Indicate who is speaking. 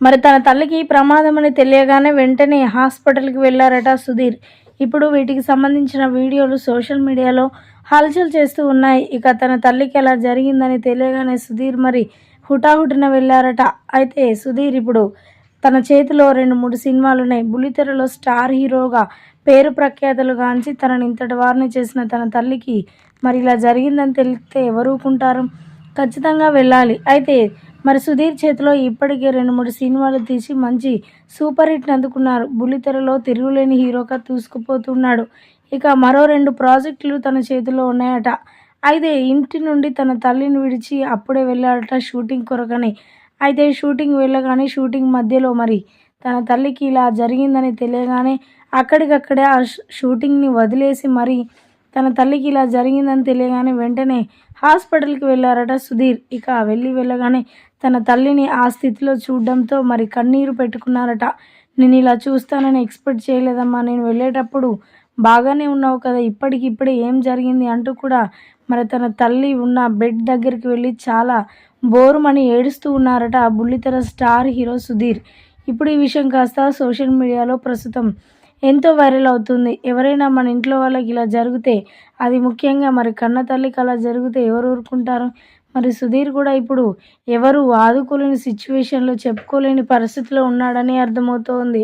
Speaker 1: మరి తన తల్లికి ప్రమాదం అని తెలియగానే వెంటనే హాస్పిటల్కి వెళ్ళారట సుధీర్. ఇప్పుడు వీటికి సంబంధించిన వీడియోలు సోషల్ మీడియాలో హల్చల్ చేస్తూ ఉన్నాయి. ఇక తన తల్లికి అలా జరిగిందని తెలియగానే సుధీర్ మరి హుటాహుటిన వెళ్ళారట. అయితే సుధీర్ ఇప్పుడు తన చేతిలో రెండు మూడు సినిమాలు ఉన్నాయి. బుల్లితెరలో స్టార్ హీరోగా పేరు ప్రఖ్యాతలు గాంచి తనని ఇంతటి వారిని చేసిన తన తల్లికి మరి ఇలా జరిగిందని తెలిస్తే ఎవరుకుంటారు? ఖచ్చితంగా వెళ్ళాలి. అయితే మరి సుధీర్ చేతిలో ఇప్పటికే రెండు మూడు సినిమాలు తీసి మంచి సూపర్ హిట్ అందుకున్నారు. బుల్లితెరలో తిరుగులేని హీరోగా దూసుకుపోతున్నాడు. ఇక మరో రెండు ప్రాజెక్టులు తన చేతిలో ఉన్నాయట. అయితే ఇంటి నుండి తన తల్లిని విడిచి అప్పుడే వెళ్ళాడట షూటింగ్ కొరకని. అయితే షూటింగ్ వెళ్ళగానే షూటింగ్ మధ్యలో మరి తన తల్లికి ఇలా జరిగిందని తెలియగానే అక్కడికక్కడే ఆ షూటింగ్ని వదిలేసి మరి తన తల్లికి ఇలా జరిగిందని తెలియగానే వెంటనే హాస్పిటల్కి వెళ్ళారట సుధీర్. ఇక వెళ్ళి వెళ్ళగానే తన తల్లిని ఆ స్థితిలో చూడడంతో మరి కన్నీరు పెట్టుకున్నారట. నేను ఇలా చూస్తానని ఎక్స్పెక్ట్ చేయలేదమ్మా. నేను వెళ్ళేటప్పుడు బాగానే ఉన్నావు కదా. ఇప్పటికిప్పుడే ఏం జరిగింది? అంటూ కూడా మరి తన తల్లి ఉన్న బెడ్ దగ్గరికి వెళ్ళి చాలా బోరుమని ఏడుస్తూ ఉన్నారట బుల్లితెర స్టార్ హీరో సుధీర్. ఇప్పుడు ఈ విషయం కాస్త సోషల్ మీడియాలో ప్రస్తుతం ఎంతో వైరల్ అవుతుంది. ఎవరైనా మన ఇంట్లో వాళ్ళకి ఇలా జరిగితే అది ముఖ్యంగా మరి కన్న తల్లికి అలా జరిగితే ఎవరు ఊరుకుంటారు? మరి సుధీర్ కూడా ఇప్పుడు ఎవరు ఆదుకోలేని సిచ్యువేషన్లో చెప్పుకోలేని పరిస్థితిలో ఉన్నాడని అర్థమవుతోంది.